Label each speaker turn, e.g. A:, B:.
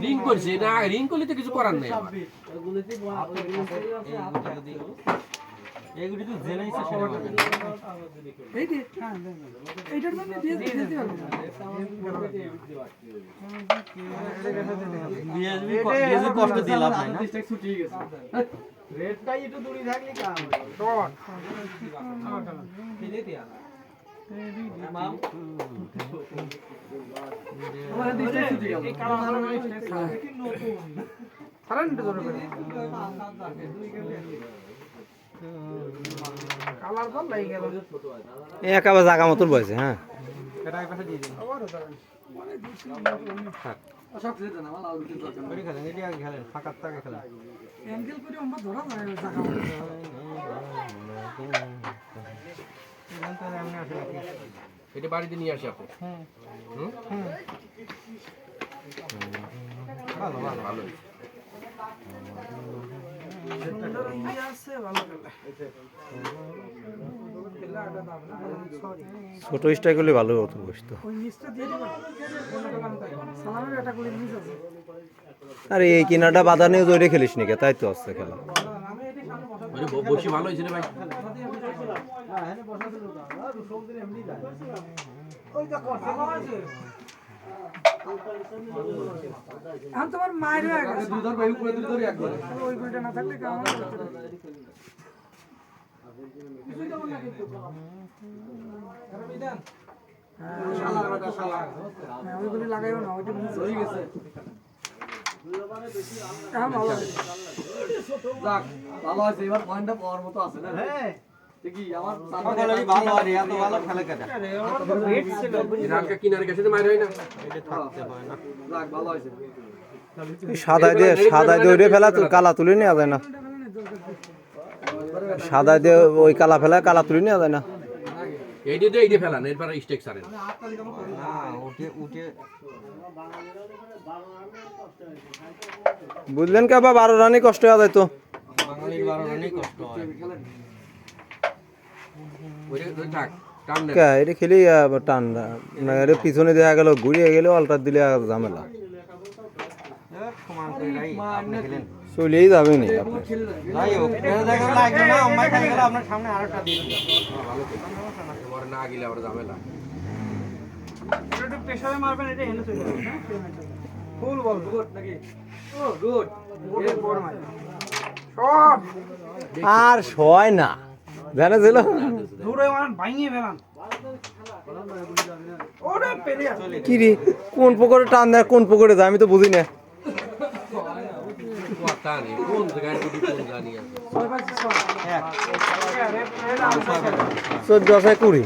A: Ring করছি না ring করলে তো কিছু করার নেই আমার
B: তো জেনে ইচ্ছে সেটা করবেন।
C: এইটি হ্যাঁ এইটার মধ্যে দিয়ে দিতে পারব
B: বিএসবি বিএসবি কষ্ট দিয়ে লাভ নাই না?
D: রেডটাই একটু দূরে থাকলে কাম পর লাগে গেল
E: একেবারে জাগা মতন বয়েছে হ্যাঁ।
B: এটা এক পাশে দিয়ে দিন ওই খেলেন এটা
A: বাড়িতে নিয়ে আসি আপনি
B: ভালো ভালো
A: ভালো
C: ভালো।
E: ছোট স্ট্রাইক করলে ভালো হতো বসতো। আরে এই কিনাটা বাধা নিয়ে জড়িয়ে খেলিস নাকি? তাই তো আসছে খেলা।
A: বসি ভালো হয়েছে রে ভাই
C: এখন তোমার মায়ের হয়ে গেছে ওই গুলিটা না থাকলে কেমন হতো? ওইগুলি লাগাইও না ওইটা হয়ে গেছে। ভালো। আছে।
D: ভালো আছে এবার পয়েন্টটা পাওয়ার মতো আছে না হ্যাঁ। ঠিকই আমার
B: সকলেরই ভালো আর এত ভালো খেলে কেটে?
A: রানকা কিনারে গেছে তো মায়ের হয় না।
B: এটা থাকতে হয় না।
D: যাক ভালো আছে
E: সাদাই দিয়ে সাদাই দিয়ে ওইটা ফেলা কালা তুলে নেওয়া যায় না। সাদাই দিয়ে ওই কালা ফেলা কালা তুলে নেওয়া যায় না।
A: এইটা তো এইটা ফেলান এরপর স্টেক সারেন
B: না। উঠে উঠে।
E: বুঝলেন কে বা বারো রানই কষ্ট হয়ে যায় তো।
B: বাঙালির বারো কষ্ট হয়
A: ওইটা ওই থাক টান দেন
E: কে এটা খেলি আহ, টান না। এটা পিছনে দেখা গেল ঘুরিয়ে গেলে অল্টার দিলে আর ঝামেলা। চলেই যাবে নি। আপনি
B: যাই হোক এটা দেখেন লাগবে না অম্মাই খাই গেলে আপনার সামনে আরেকটা দিয়ে দিলাম
A: এবার না গেলে আবার ঝামেলা
C: একটু প্রেসারে মারবেন এটা হেলে চলে যাবে
D: ফুল বল গুড নাকি ও গুড
C: ওটা বড় মার সব
E: আর সয় না। জানে ছিল? কি রে? কোন পুকুরে টান দেয় কোন পুকুরে যায় আমি তো বুঝি না চোদ্দ কুড়ি।